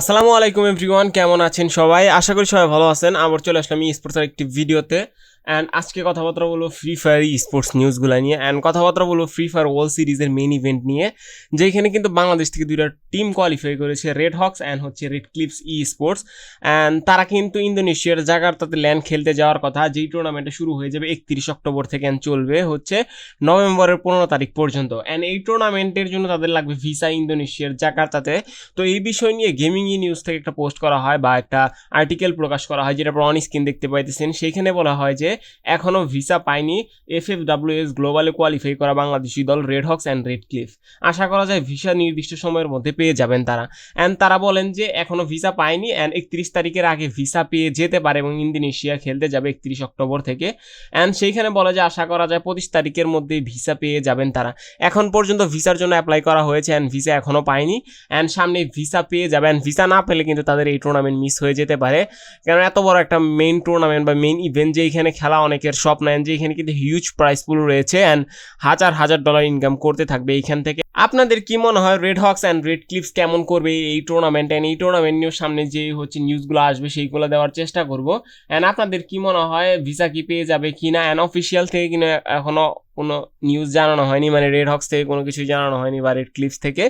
আসসালামু আলাইকুম এভরিওয়ান, কেমন আছেন সবাই? আশা করি সবাই ভালো আছেন। আবার চলে আসলাম স্পোর্টসের একটি ভিডিওতে। অ্যান্ড আজকে কথাবার্তা বলব ফ্রি ফায়ার স্পোর্টস নিউজগুলো নিয়ে অ্যান্ড কথাবার্তা বলব ফ্রি ফায়ার ওয়ার্ল্ড সিরিজের মেন ইভেন্ট নিয়ে, যেখানে কিন্তু বাংলাদেশ থেকে দুইটা টিম কোয়ালিফাই করেছে রেড হক্স অ্যান্ড হচ্ছে Red Clips E sports and তারা কিন্তু ইন্দোনেশিয়ার জাকার্তাতে ল্যান্ড খেলতে যাওয়ার কথা, যেই টুর্নামেন্টে শুরু হয়ে যাবে একত্রিশ অক্টোবর থেকে চলবে হচ্ছে নভেম্বরের পনেরো তারিখ পর্যন্ত। অ্যান্ড এই টুর্নামেন্টের জন্য তাদের লাগবে ভিসা ইন্দোনেশিয়ার জাকার্তাতে। তো এই বিষয় নিয়ে গেমিং ই নিউজ থেকে একটা পোস্ট করা হয় বা একটা আর্টিকেল প্রকাশ করা হয়, যেটা অন স্ক্রিন দেখতে পাইতেছেন। সেইখানে বলা হয় যে এখনও ভিসা পায়নি। এফ এফ ডাব্লিউএস গ্লোবালে কোয়ালিফাই করা বাংলাদেশি দল Red Hawks and Red Cliff আশা করা যায় ভিসা নির্দিষ্ট সময়ের মধ্যে পেয়ে যাবেন তারা। অ্যান্ড তারা বলেন যে এখনও ভিসা পায়নি অ্যান্ড একত্রিশ তারিখের আগে ভিসা পেয়ে যেতে পারে এবং ইন্দোনেশিয়া খেলতে যাবে একত্রিশ অক্টোবর থেকে। অ্যান্ড সেইখানে বলে যে আশা করা যায় পঁচিশ তারিখের মধ্যে ভিসা পেয়ে যাবেন তারা। এখন পর্যন্ত ভিসার জন্য অ্যাপ্লাই করা হয়েছে অ্যান্ড ভিসা এখনও পায়নি। অ্যান্ড সামনে ভিসা পেয়ে যাবে অ্যান্ড ভিসা না পেলে কিন্তু তাদের এই টুর্নামেন্ট মিস হয়ে যেতে পারে। কারণ এত বড় একটা মেইন টুর্নামেন্ট বা মেইন ইভেন্ট যে এখানে খেলা অনেকের স্বপ্ন অ্যান্ড যে এখানে কিন্তু হিউজ প্রাইস পুল রয়েছে অ্যান্ড হাজার হাজার ডলার ইনকাম করতে থাকবে এইখান থেকে। আপনাদের কি মনে হয় Red Hawks and Red Clips কেমন করবে এই টুর্নামেন্ট অ্যান্ড এই টুর্নামেন্ট নিয়ে সামনে যে হচ্ছে নিউজগুলো আসবে সেইগুলো দেওয়ার চেষ্টা করব। অ্যান্ড আপনাদের কি মনে হয় ভিসা কি পেয়ে যাবে কি না অ্যান্ড অফিসিয়াল থেকে কিনা এখনও কোনো নিউজ জানানো হয়নি মানে রেড হক্স থেকে কোনো কিছু জানানো হয়নি বা রেড ক্লিপস থেকে।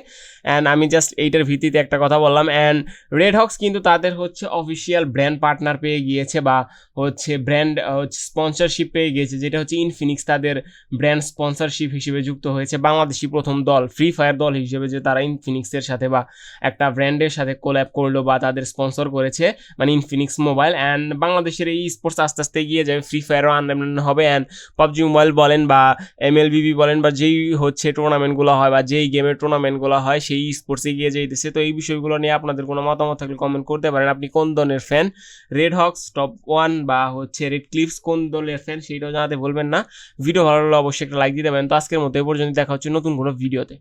অ্যান্ড আমি জাস্ট এইটার ভিত্তিতে একটা কথা বললাম। অ্যান্ড রেড হক্স কিন্তু তাদের হচ্ছে অফিসিয়াল ব্র্যান্ড পার্টনার পেয়ে গিয়েছে বা হচ্ছে ব্র্যান্ড হচ্ছে স্পন্সরশিপ পেয়ে গিয়েছে, যেটা হচ্ছে ইনফিনিক্স তাদের ব্র্যান্ড স্পন্সরশিপ হিসেবে যুক্ত হয়েছে। বাংলাদেশি প্রথম দল ফ্রি ফায়ার দল হিসেবে যে তারা ইনফিনিক্সের সাথে বা একটা ব্র্যান্ডের সাথে কোল্যাব করল বা তাদের স্পন্সর করেছে মানে ইনফিনিক্স মোবাইল অ্যান্ড বাংলাদেশের এই স্পোর্টস আস্তে আস্তে এগিয়ে যাবে। ফ্রি ফায়ারও আনডেভেলপ হবে। অ্যান্ড পাবজি মোবাইল বলেন বা এমএলবিবি বলেন বা যেই হচ্ছে টুর্নামেন্টগুলো হয় বা যেই গেমের টুর্নামেন্টগুলো হয়, সেই স্পোর্টসে এগিয়ে যেতেছে তো এই বিষয়গুলো নিয়ে আপনাদের কোনো মতামত থাকলে কমেন্ট করতে পারেন। আপনি কোন দলের fan Red Hawks top one বা হচ্ছে রেড ক্লিপস কোন দলের ফ্যান সেইটাও জানাতে বলবেন না। ভিডিও ভালো লাগলে অবশ্যই একটা লাইক দিতে পারেন। তো আজকের মতো এ পর্যন্ত দেখা হচ্ছে নতুন কোনো ভিডিওতে